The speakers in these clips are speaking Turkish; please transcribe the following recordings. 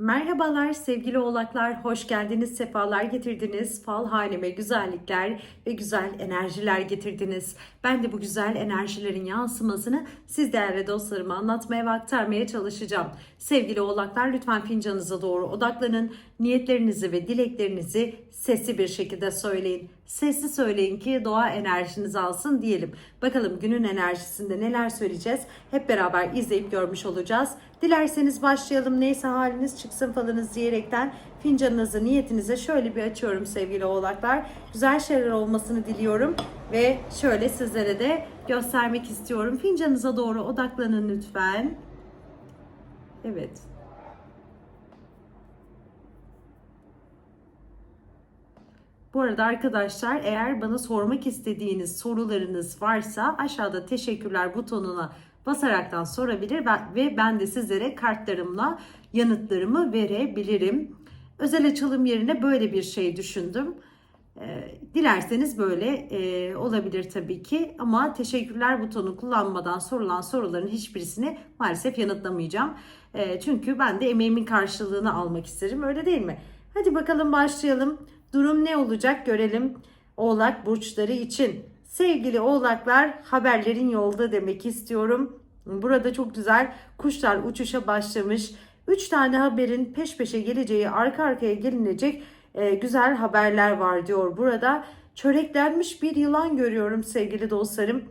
Merhabalar sevgili oğlaklar, hoş geldiniz, sefalar getirdiniz. Fal haneme güzellikler ve güzel enerjiler getirdiniz. Ben de bu güzel enerjilerin yansımasını siz değerli dostlarıma anlatmaya ve aktarmaya çalışacağım. Sevgili oğlaklar lütfen fincanınıza doğru odaklanın. Niyetlerinizi ve dileklerinizi sesli bir şekilde söyleyin. Sesli söyleyin ki doğa enerjinizi alsın diyelim. Bakalım günün enerjisinde neler söyleyeceğiz? Hep beraber izleyip görmüş olacağız. Dilerseniz başlayalım. Neyse haliniz çıksın falınız diyerekten fincanınızı, niyetinize şöyle bir açıyorum sevgili oğlaklar. Güzel şeyler olmasını diliyorum ve şöyle sizlere de göstermek istiyorum. Fincanınıza doğru odaklanın lütfen. Evet. Bu arada arkadaşlar eğer bana sormak istediğiniz sorularınız varsa aşağıda teşekkürler butonuna basaraktan sorabilir ve ben de sizlere kartlarımla yanıtlarımı verebilirim. Özel açılım yerine böyle bir şey düşündüm. Ee, dilerseniz böyle e, olabilir tabii ki ama teşekkürler butonu kullanmadan sorulan soruların hiçbirisini maalesef yanıtlamayacağım. E, çünkü ben de emeğimin karşılığını almak isterim öyle değil mi? Hadi bakalım başlayalım. Durum ne olacak görelim. Oğlak burçları için. Sevgili oğlaklar haberlerin yolda demek istiyorum. Burada çok güzel kuşlar uçuşa başlamış. 3 tane haberin peş peşe geleceği arka arkaya gelinecek e, güzel haberler var diyor. Burada çöreklenmiş bir yılan görüyorum sevgili dostlarım.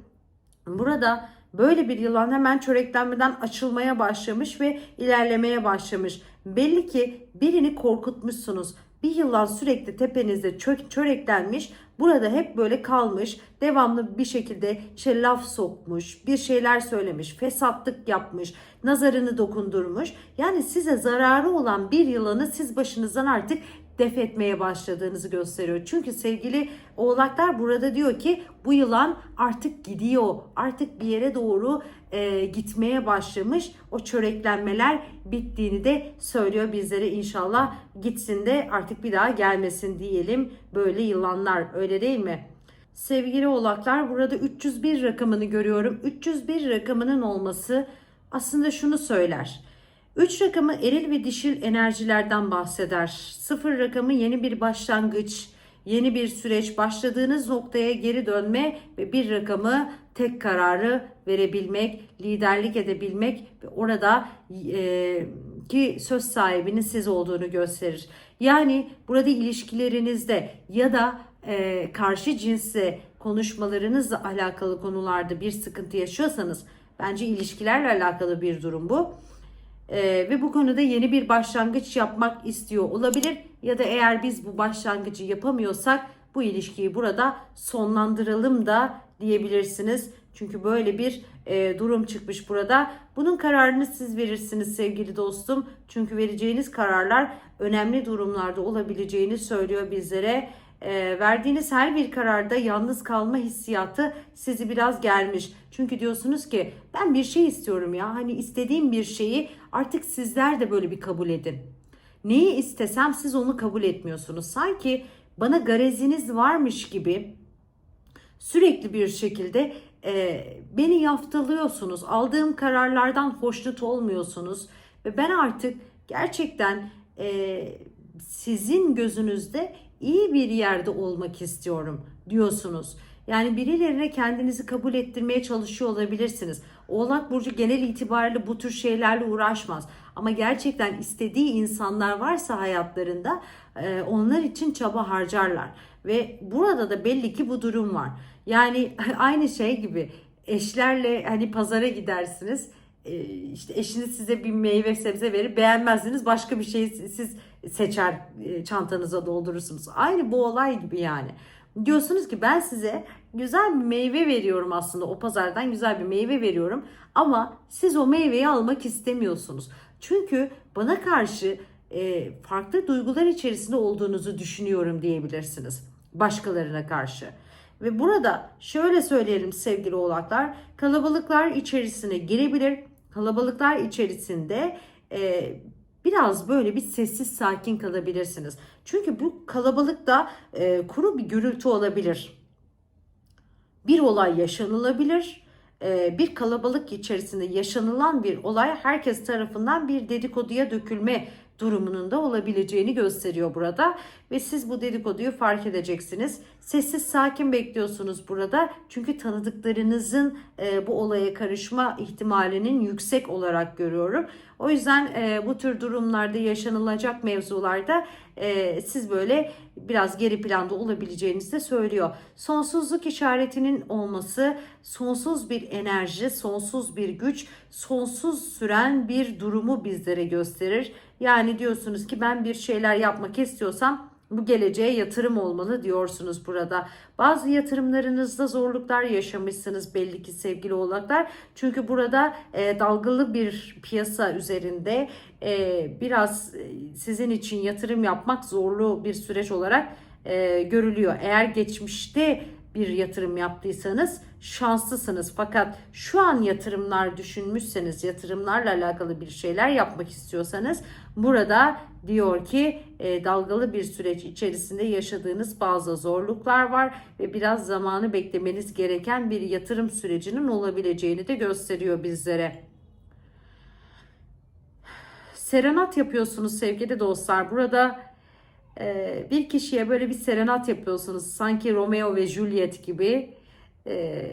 Burada böyle bir yılan hemen çöreklenmeden açılmaya başlamış ve ilerlemeye başlamış. Belli ki birini korkutmuşsunuz. Bir yılan sürekli tepenizde çö- çöreklenmiş. Burada hep böyle kalmış. Devamlı bir şekilde şey laf sokmuş. Bir şeyler söylemiş. Fesatlık yapmış. Nazarını dokundurmuş. Yani size zararı olan bir yılanı siz başınızdan artık def etmeye başladığınızı gösteriyor. Çünkü sevgili oğlaklar burada diyor ki bu yılan artık gidiyor. Artık bir yere doğru e, gitmeye başlamış. O çöreklenmeler bittiğini de söylüyor bizlere inşallah gitsin de artık bir daha gelmesin diyelim böyle yılanlar öyle değil mi? Sevgili oğlaklar burada 301 rakamını görüyorum. 301 rakamının olması aslında şunu söyler. 3 rakamı eril ve dişil enerjilerden bahseder. 0 rakamı yeni bir başlangıç, yeni bir süreç, başladığınız noktaya geri dönme ve bir rakamı tek kararı verebilmek, liderlik edebilmek ve orada e, ki söz sahibinin siz olduğunu gösterir. Yani burada ilişkilerinizde ya da e, karşı cinsle konuşmalarınızla alakalı konularda bir sıkıntı yaşıyorsanız bence ilişkilerle alakalı bir durum bu ee, ve bu konuda yeni bir başlangıç yapmak istiyor olabilir ya da eğer biz bu başlangıcı yapamıyorsak bu ilişkiyi burada sonlandıralım da diyebilirsiniz. Çünkü böyle bir e, durum çıkmış burada. Bunun kararını siz verirsiniz sevgili dostum. Çünkü vereceğiniz kararlar önemli durumlarda olabileceğini söylüyor bizlere. E, verdiğiniz her bir kararda yalnız kalma hissiyatı sizi biraz gelmiş. Çünkü diyorsunuz ki ben bir şey istiyorum ya. Hani istediğim bir şeyi artık sizler de böyle bir kabul edin. Neyi istesem siz onu kabul etmiyorsunuz. Sanki bana gareziniz varmış gibi sürekli bir şekilde e, beni yaftalıyorsunuz. Aldığım kararlardan hoşnut olmuyorsunuz. Ve ben artık gerçekten e, sizin gözünüzde iyi bir yerde olmak istiyorum diyorsunuz. Yani birilerine kendinizi kabul ettirmeye çalışıyor olabilirsiniz. Oğlak Burcu genel itibariyle bu tür şeylerle uğraşmaz. Ama gerçekten istediği insanlar varsa hayatlarında e, onlar için çaba harcarlar. Ve burada da belli ki bu durum var. Yani aynı şey gibi eşlerle hani pazara gidersiniz. E, işte eşiniz size bir meyve sebze verir beğenmezsiniz başka bir şey siz seçer e, çantanıza doldurursunuz. Aynı bu olay gibi yani. Diyorsunuz ki ben size güzel bir meyve veriyorum aslında o pazardan güzel bir meyve veriyorum ama siz o meyveyi almak istemiyorsunuz. Çünkü bana karşı e, farklı duygular içerisinde olduğunuzu düşünüyorum diyebilirsiniz başkalarına karşı. Ve burada şöyle söyleyelim sevgili oğlaklar kalabalıklar içerisine girebilir. Kalabalıklar içerisinde e, biraz böyle bir sessiz sakin kalabilirsiniz. Çünkü bu kalabalıkta e, kuru bir gürültü olabilir. Bir olay yaşanılabilir. E, bir kalabalık içerisinde yaşanılan bir olay herkes tarafından bir dedikoduya dökülme durumunun da olabileceğini gösteriyor burada ve siz bu dedikoduyu fark edeceksiniz. Sessiz sakin bekliyorsunuz burada çünkü tanıdıklarınızın e, bu olaya karışma ihtimalinin yüksek olarak görüyorum. O yüzden e, bu tür durumlarda yaşanılacak mevzularda e, siz böyle biraz geri planda olabileceğinizi de söylüyor. Sonsuzluk işaretinin olması sonsuz bir enerji, sonsuz bir güç, sonsuz süren bir durumu bizlere gösterir. Yani diyorsunuz ki ben bir şeyler yapmak istiyorsam bu geleceğe yatırım olmalı diyorsunuz burada. Bazı yatırımlarınızda zorluklar yaşamışsınız belli ki sevgili oğlaklar. Çünkü burada e, dalgalı bir piyasa üzerinde e, biraz e, sizin için yatırım yapmak zorlu bir süreç olarak e, görülüyor. Eğer geçmişte bir yatırım yaptıysanız şanslısınız. Fakat şu an yatırımlar düşünmüşseniz, yatırımlarla alakalı bir şeyler yapmak istiyorsanız burada diyor ki e, dalgalı bir süreç içerisinde yaşadığınız bazı zorluklar var ve biraz zamanı beklemeniz gereken bir yatırım sürecinin olabileceğini de gösteriyor bizlere. Serenat yapıyorsunuz sevgili dostlar. Burada e, bir kişiye böyle bir serenat yapıyorsunuz. Sanki Romeo ve Juliet gibi. E,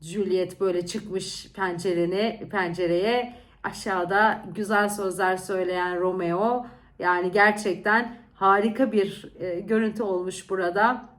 Juliet böyle çıkmış pencerene, pencereye aşağıda güzel sözler söyleyen Romeo. Yani gerçekten harika bir e, görüntü olmuş burada.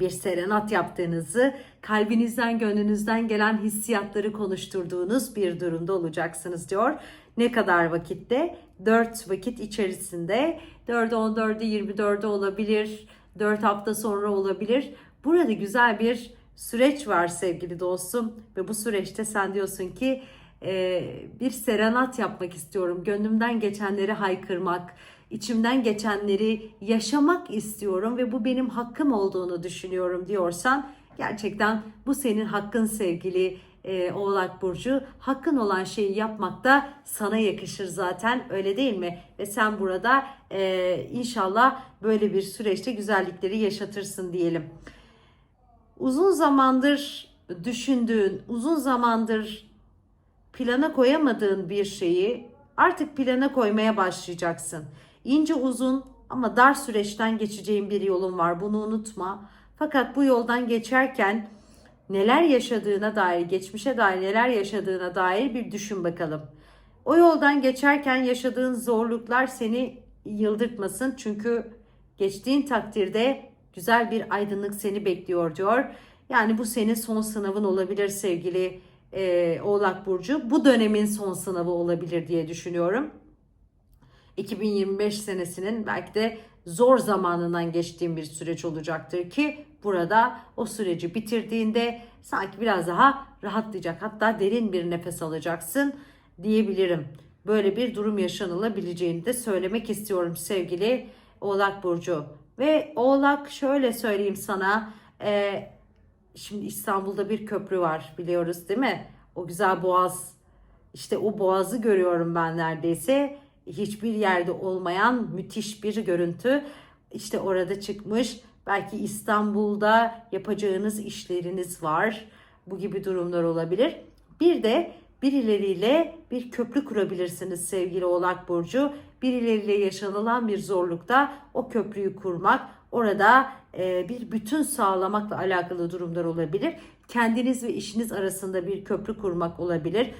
Bir serenat yaptığınızı, kalbinizden, gönlünüzden gelen hissiyatları konuşturduğunuz bir durumda olacaksınız diyor. Ne kadar vakitte? 4 vakit içerisinde 4'e 14'e 24'e olabilir. 4 hafta sonra olabilir. Burada güzel bir süreç var sevgili dostum ve bu süreçte sen diyorsun ki e, bir serenat yapmak istiyorum. Gönlümden geçenleri haykırmak, içimden geçenleri yaşamak istiyorum ve bu benim hakkım olduğunu düşünüyorum diyorsan gerçekten bu senin hakkın sevgili e, Oğlak Burcu. Hakkın olan şeyi yapmak da sana yakışır zaten öyle değil mi? Ve sen burada e, inşallah böyle bir süreçte güzellikleri yaşatırsın diyelim. Uzun zamandır düşündüğün, uzun zamandır plana koyamadığın bir şeyi artık plana koymaya başlayacaksın. İnce uzun ama dar süreçten geçeceğin bir yolun var. Bunu unutma. Fakat bu yoldan geçerken neler yaşadığına dair, geçmişe dair neler yaşadığına dair bir düşün bakalım. O yoldan geçerken yaşadığın zorluklar seni yıldırtmasın. Çünkü geçtiğin takdirde güzel bir aydınlık seni bekliyor diyor. Yani bu senin son sınavın olabilir sevgili e, Oğlak Burcu. Bu dönemin son sınavı olabilir diye düşünüyorum. 2025 senesinin belki de zor zamanından geçtiğim bir süreç olacaktır ki burada o süreci bitirdiğinde sanki biraz daha rahatlayacak hatta derin bir nefes alacaksın diyebilirim. Böyle bir durum yaşanılabileceğini de söylemek istiyorum sevgili Oğlak Burcu. Ve Oğlak şöyle söyleyeyim sana e, şimdi İstanbul'da bir köprü var biliyoruz değil mi? O güzel boğaz işte o boğazı görüyorum ben neredeyse hiçbir yerde olmayan müthiş bir görüntü. İşte orada çıkmış. Belki İstanbul'da yapacağınız işleriniz var. Bu gibi durumlar olabilir. Bir de birileriyle bir köprü kurabilirsiniz sevgili Oğlak Burcu. Birileriyle yaşanılan bir zorlukta o köprüyü kurmak, orada e, bir bütün sağlamakla alakalı durumlar olabilir. Kendiniz ve işiniz arasında bir köprü kurmak olabilir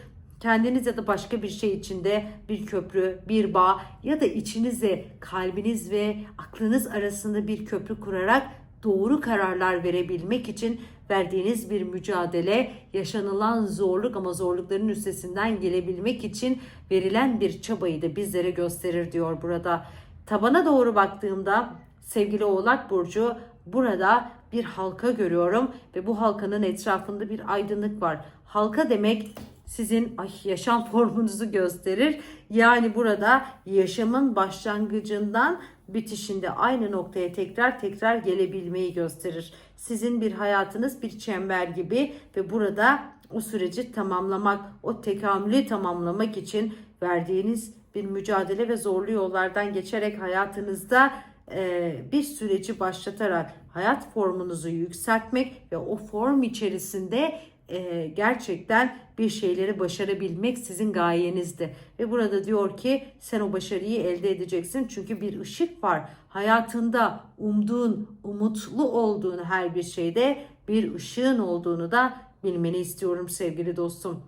kendiniz ya da başka bir şey içinde bir köprü, bir bağ ya da içinizde kalbiniz ve aklınız arasında bir köprü kurarak doğru kararlar verebilmek için verdiğiniz bir mücadele, yaşanılan zorluk ama zorlukların üstesinden gelebilmek için verilen bir çabayı da bizlere gösterir diyor burada. Tabana doğru baktığımda sevgili Oğlak Burcu burada bir halka görüyorum ve bu halkanın etrafında bir aydınlık var. Halka demek sizin yaşam formunuzu gösterir. Yani burada yaşamın başlangıcından bitişinde aynı noktaya tekrar tekrar gelebilmeyi gösterir. Sizin bir hayatınız bir çember gibi ve burada o süreci tamamlamak, o tekamülü tamamlamak için verdiğiniz bir mücadele ve zorlu yollardan geçerek hayatınızda e, bir süreci başlatarak hayat formunuzu yükseltmek ve o form içerisinde e, gerçekten bir şeyleri başarabilmek sizin gayenizdi. Ve burada diyor ki sen o başarıyı elde edeceksin. Çünkü bir ışık var. Hayatında umduğun, umutlu olduğun her bir şeyde bir ışığın olduğunu da bilmeni istiyorum sevgili dostum.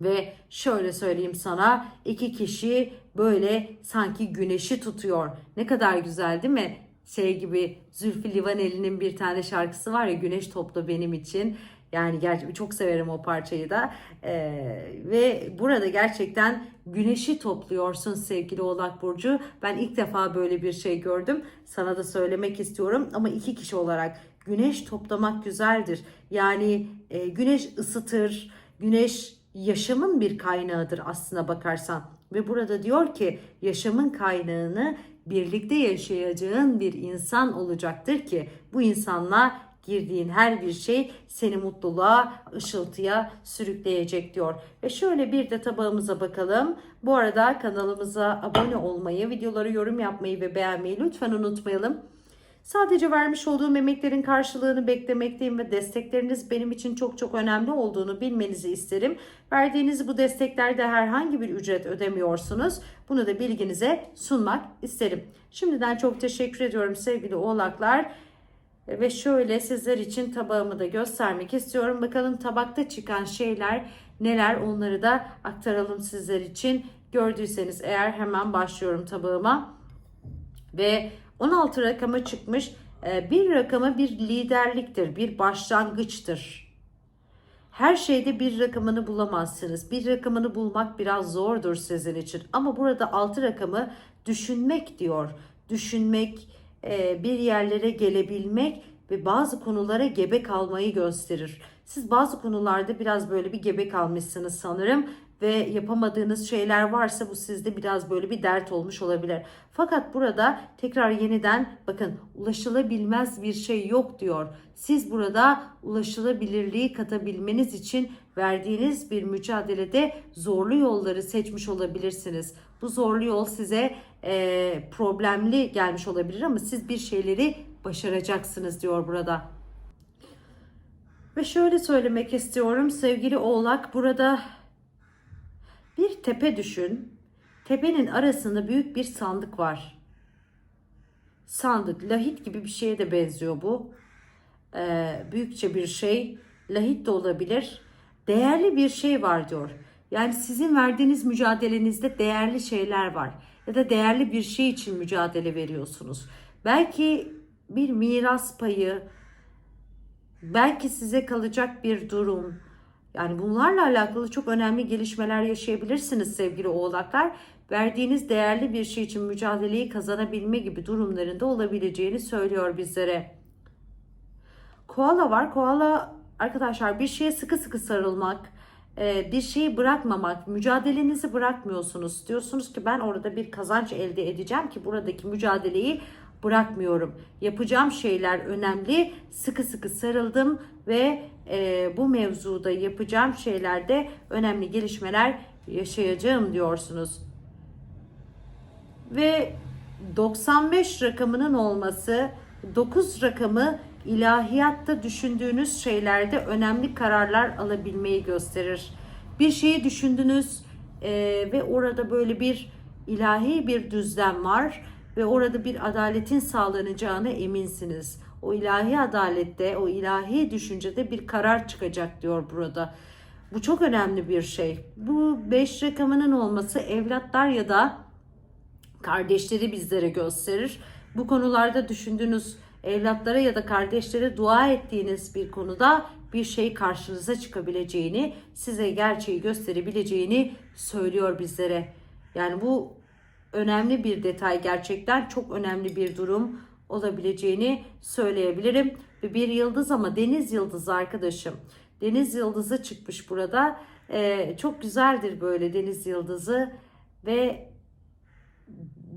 Ve şöyle söyleyeyim sana iki kişi böyle sanki güneşi tutuyor. Ne kadar güzel değil mi? Şey gibi Zülfü Livaneli'nin bir tane şarkısı var ya Güneş Topla Benim için. Yani gerçekten çok severim o parçayı da. Ee, ve burada gerçekten güneşi topluyorsun sevgili Oğlak Burcu. Ben ilk defa böyle bir şey gördüm. Sana da söylemek istiyorum ama iki kişi olarak güneş toplamak güzeldir. Yani e, güneş ısıtır, güneş yaşamın bir kaynağıdır aslına bakarsan. Ve burada diyor ki yaşamın kaynağını birlikte yaşayacağın bir insan olacaktır ki bu insanla girdiğin her bir şey seni mutluluğa, ışıltıya sürükleyecek diyor. Ve şöyle bir de tabağımıza bakalım. Bu arada kanalımıza abone olmayı, videoları yorum yapmayı ve beğenmeyi lütfen unutmayalım. Sadece vermiş olduğum emeklerin karşılığını beklemekteyim ve destekleriniz benim için çok çok önemli olduğunu bilmenizi isterim. Verdiğiniz bu desteklerde herhangi bir ücret ödemiyorsunuz. Bunu da bilginize sunmak isterim. Şimdiden çok teşekkür ediyorum sevgili oğlaklar. Ve şöyle sizler için tabağımı da göstermek istiyorum. Bakalım tabakta çıkan şeyler neler onları da aktaralım sizler için. Gördüyseniz eğer hemen başlıyorum tabağıma. Ve 16 rakama çıkmış. Ee, Bir rakamı bir liderliktir, bir başlangıçtır. Her şeyde bir rakamını bulamazsınız. Bir rakamını bulmak biraz zordur sizin için. Ama burada 6 rakamı düşünmek diyor. Düşünmek, bir yerlere gelebilmek ve bazı konulara gebe kalmayı gösterir. Siz bazı konularda biraz böyle bir gebe kalmışsınız sanırım ve yapamadığınız şeyler varsa bu sizde biraz böyle bir dert olmuş olabilir. Fakat burada tekrar yeniden bakın ulaşılabilmez bir şey yok diyor. Siz burada ulaşılabilirliği katabilmeniz için verdiğiniz bir mücadelede zorlu yolları seçmiş olabilirsiniz. Bu zorlu yol size e, problemli gelmiş olabilir ama siz bir şeyleri başaracaksınız diyor burada. Ve şöyle söylemek istiyorum sevgili oğlak burada bir tepe düşün. Tepenin arasında büyük bir sandık var. Sandık, lahit gibi bir şeye de benziyor bu. Ee, büyükçe bir şey. Lahit de olabilir. Değerli bir şey var diyor. Yani sizin verdiğiniz mücadelenizde değerli şeyler var. Ya da değerli bir şey için mücadele veriyorsunuz. Belki bir miras payı, belki size kalacak bir durum, yani bunlarla alakalı çok önemli gelişmeler yaşayabilirsiniz sevgili oğlaklar. Verdiğiniz değerli bir şey için mücadeleyi kazanabilme gibi durumlarında olabileceğini söylüyor bizlere. Koala var. Koala arkadaşlar bir şeye sıkı sıkı sarılmak, bir şeyi bırakmamak, mücadelenizi bırakmıyorsunuz. Diyorsunuz ki ben orada bir kazanç elde edeceğim ki buradaki mücadeleyi bırakmıyorum. Yapacağım şeyler önemli. Sıkı sıkı sarıldım ve e, bu mevzuda yapacağım şeylerde önemli gelişmeler yaşayacağım diyorsunuz. Ve 95 rakamının olması 9 rakamı ilahiyatta düşündüğünüz şeylerde önemli kararlar alabilmeyi gösterir. Bir şeyi düşündünüz e, ve orada böyle bir ilahi bir düzlem var ve orada bir adaletin sağlanacağına eminsiniz. O ilahi adalette, o ilahi düşüncede bir karar çıkacak diyor burada. Bu çok önemli bir şey. Bu beş rakamının olması evlatlar ya da kardeşleri bizlere gösterir. Bu konularda düşündüğünüz evlatlara ya da kardeşlere dua ettiğiniz bir konuda bir şey karşınıza çıkabileceğini, size gerçeği gösterebileceğini söylüyor bizlere. Yani bu önemli bir detay gerçekten çok önemli bir durum olabileceğini söyleyebilirim. Ve bir yıldız ama deniz yıldızı arkadaşım. Deniz yıldızı çıkmış burada. Ee, çok güzeldir böyle deniz yıldızı ve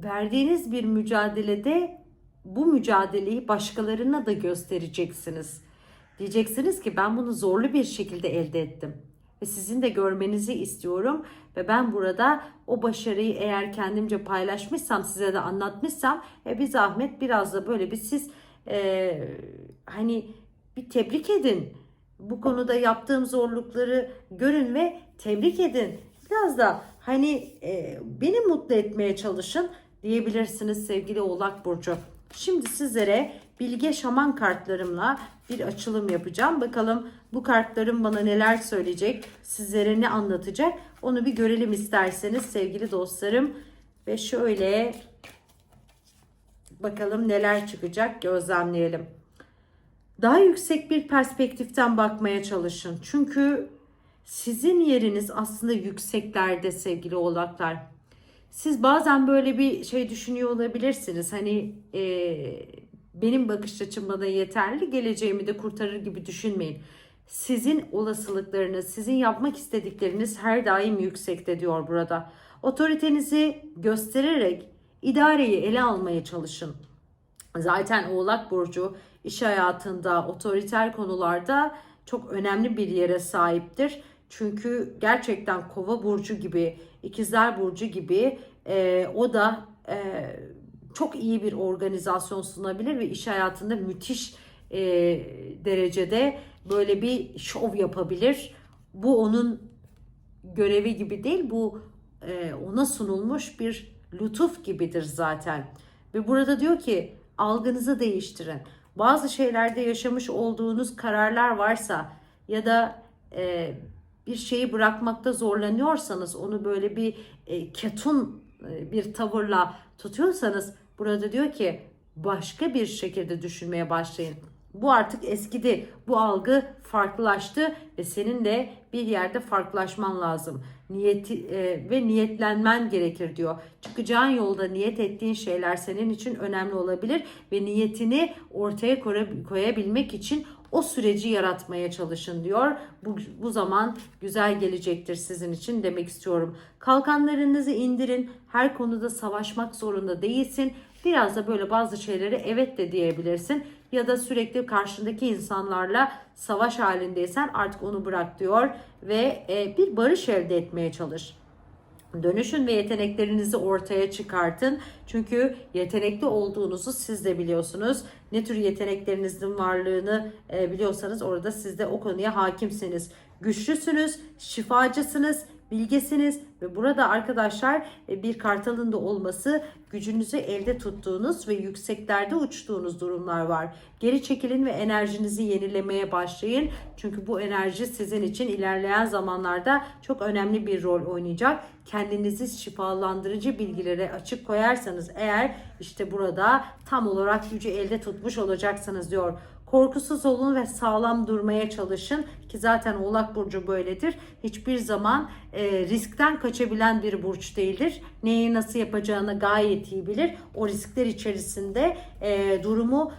verdiğiniz bir mücadelede bu mücadeleyi başkalarına da göstereceksiniz. Diyeceksiniz ki ben bunu zorlu bir şekilde elde ettim ve sizin de görmenizi istiyorum ve ben burada o başarıyı eğer kendimce paylaşmışsam size de anlatmışsam e, bir zahmet biraz da böyle bir siz e, hani bir tebrik edin Bu konuda yaptığım zorlukları görün ve tebrik edin. Biraz da hani e, beni mutlu etmeye çalışın diyebilirsiniz sevgili Oğlak Burcu. Şimdi sizlere bilge şaman kartlarımla bir açılım yapacağım. Bakalım bu kartlarım bana neler söyleyecek, sizlere ne anlatacak onu bir görelim isterseniz sevgili dostlarım. Ve şöyle bakalım neler çıkacak gözlemleyelim. Daha yüksek bir perspektiften bakmaya çalışın. Çünkü sizin yeriniz aslında yükseklerde sevgili oğlaklar. Siz bazen böyle bir şey düşünüyor olabilirsiniz. Hani e, benim bakış açım bana yeterli, geleceğimi de kurtarır gibi düşünmeyin. Sizin olasılıklarınız, sizin yapmak istedikleriniz her daim yüksekte diyor burada. Otoritenizi göstererek idareyi ele almaya çalışın. Zaten Oğlak Burcu iş hayatında, otoriter konularda çok önemli bir yere sahiptir. Çünkü gerçekten Kova Burcu gibi, İkizler Burcu gibi e, o da e, çok iyi bir organizasyon sunabilir ve iş hayatında müthiş e, derecede böyle bir şov yapabilir. Bu onun görevi gibi değil, bu e, ona sunulmuş bir lütuf gibidir zaten. Ve burada diyor ki algınızı değiştirin. Bazı şeylerde yaşamış olduğunuz kararlar varsa ya da e, bir şeyi bırakmakta zorlanıyorsanız onu böyle bir e, ketum e, bir tavırla tutuyorsanız burada diyor ki başka bir şekilde düşünmeye başlayın. Bu artık eskidi. Bu algı farklılaştı ve senin de bir yerde farklılaşman lazım. Niyeti e, ve niyetlenmen gerekir diyor. Çıkacağın yolda niyet ettiğin şeyler senin için önemli olabilir ve niyetini ortaya koyabilmek için o süreci yaratmaya çalışın diyor. Bu, bu zaman güzel gelecektir sizin için demek istiyorum. Kalkanlarınızı indirin. Her konuda savaşmak zorunda değilsin. Biraz da böyle bazı şeylere evet de diyebilirsin. Ya da sürekli karşındaki insanlarla savaş halindeysen artık onu bırak diyor. Ve e, bir barış elde etmeye çalış. Dönüşün ve yeteneklerinizi ortaya çıkartın. Çünkü yetenekli olduğunuzu siz de biliyorsunuz. Ne tür yeteneklerinizin varlığını e, biliyorsanız orada siz de o konuya hakimsiniz. Güçlüsünüz, şifacısınız, bilgesiniz ve burada arkadaşlar e, bir kartalın da olması gücünüzü elde tuttuğunuz ve yükseklerde uçtuğunuz durumlar var. Geri çekilin ve enerjinizi yenilemeye başlayın. Çünkü bu enerji sizin için ilerleyen zamanlarda çok önemli bir rol oynayacak. Kendinizi şifalandırıcı bilgilere açık koyarsanız eğer işte burada tam olarak gücü elde tutmuş olacaksınız diyor. Korkusuz olun ve sağlam durmaya çalışın ki zaten Oğlak burcu böyledir. Hiçbir zaman e, riskten kaçabilen bir burç değildir. Neyi nasıl yapacağını gayet iyi bilir. O riskler içerisinde e, durumu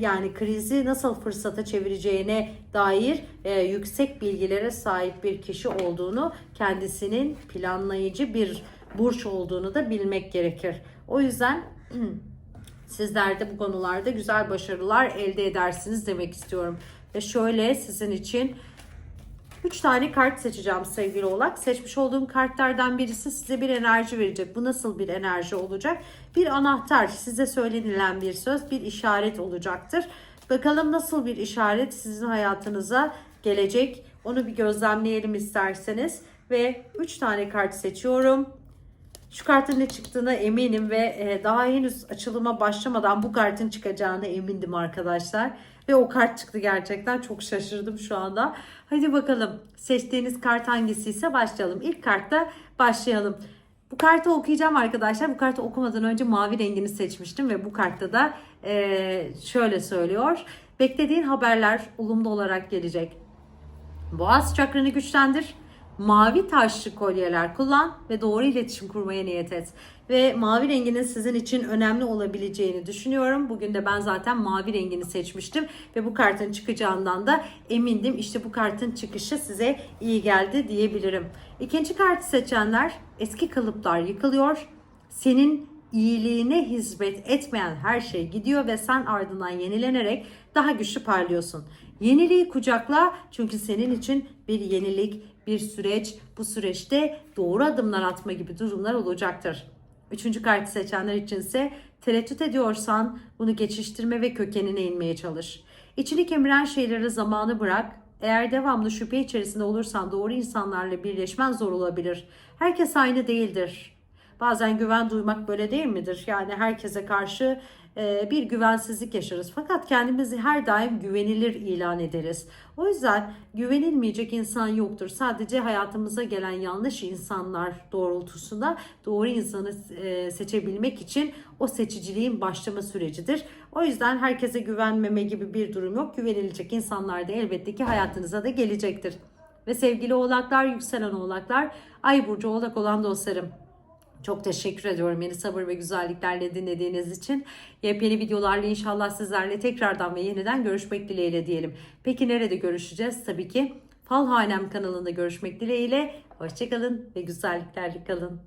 yani krizi nasıl fırsata çevireceğine dair e, yüksek bilgilere sahip bir kişi olduğunu, kendisinin planlayıcı bir burç olduğunu da bilmek gerekir. O yüzden Sizler de bu konularda güzel başarılar elde edersiniz demek istiyorum. Ve şöyle sizin için 3 tane kart seçeceğim sevgili oğlak. Seçmiş olduğum kartlardan birisi size bir enerji verecek. Bu nasıl bir enerji olacak? Bir anahtar, size söylenilen bir söz, bir işaret olacaktır. Bakalım nasıl bir işaret sizin hayatınıza gelecek? Onu bir gözlemleyelim isterseniz. Ve 3 tane kart seçiyorum. Şu kartın ne çıktığına eminim ve e, daha henüz açılıma başlamadan bu kartın çıkacağına emindim arkadaşlar. Ve o kart çıktı gerçekten. Çok şaşırdım şu anda. Hadi bakalım seçtiğiniz kart hangisiyse başlayalım. İlk kartta başlayalım. Bu kartı okuyacağım arkadaşlar. Bu kartı okumadan önce mavi rengini seçmiştim ve bu kartta da e, şöyle söylüyor. Beklediğin haberler olumlu olarak gelecek. Boğaz çakranı güçlendir mavi taşlı kolyeler kullan ve doğru iletişim kurmaya niyet et. Ve mavi renginin sizin için önemli olabileceğini düşünüyorum. Bugün de ben zaten mavi rengini seçmiştim ve bu kartın çıkacağından da emindim. İşte bu kartın çıkışı size iyi geldi diyebilirim. İkinci kartı seçenler eski kalıplar yıkılıyor. Senin iyiliğine hizmet etmeyen her şey gidiyor ve sen ardından yenilenerek daha güçlü parlıyorsun. Yeniliği kucakla çünkü senin için bir yenilik, bir süreç, bu süreçte doğru adımlar atma gibi durumlar olacaktır. Üçüncü kartı seçenler için ise tereddüt ediyorsan bunu geçiştirme ve kökenine inmeye çalış. İçini kemiren şeylere zamanı bırak, Eğer devamlı şüphe içerisinde olursan doğru insanlarla birleşmen zor olabilir. Herkes aynı değildir. Bazen güven duymak böyle değil midir? Yani herkese karşı bir güvensizlik yaşarız. Fakat kendimizi her daim güvenilir ilan ederiz. O yüzden güvenilmeyecek insan yoktur. Sadece hayatımıza gelen yanlış insanlar doğrultusunda doğru insanı e, seçebilmek için o seçiciliğin başlama sürecidir. O yüzden herkese güvenmeme gibi bir durum yok. Güvenilecek insanlar da elbette ki hayatınıza da gelecektir. Ve sevgili oğlaklar, yükselen oğlaklar, ay burcu oğlak olan dostlarım. Çok teşekkür ediyorum beni sabır ve güzelliklerle dinlediğiniz için. Yepyeni videolarla inşallah sizlerle tekrardan ve yeniden görüşmek dileğiyle diyelim. Peki nerede görüşeceğiz? Tabii ki Falhanem kanalında görüşmek dileğiyle. Hoşçakalın ve güzelliklerle kalın.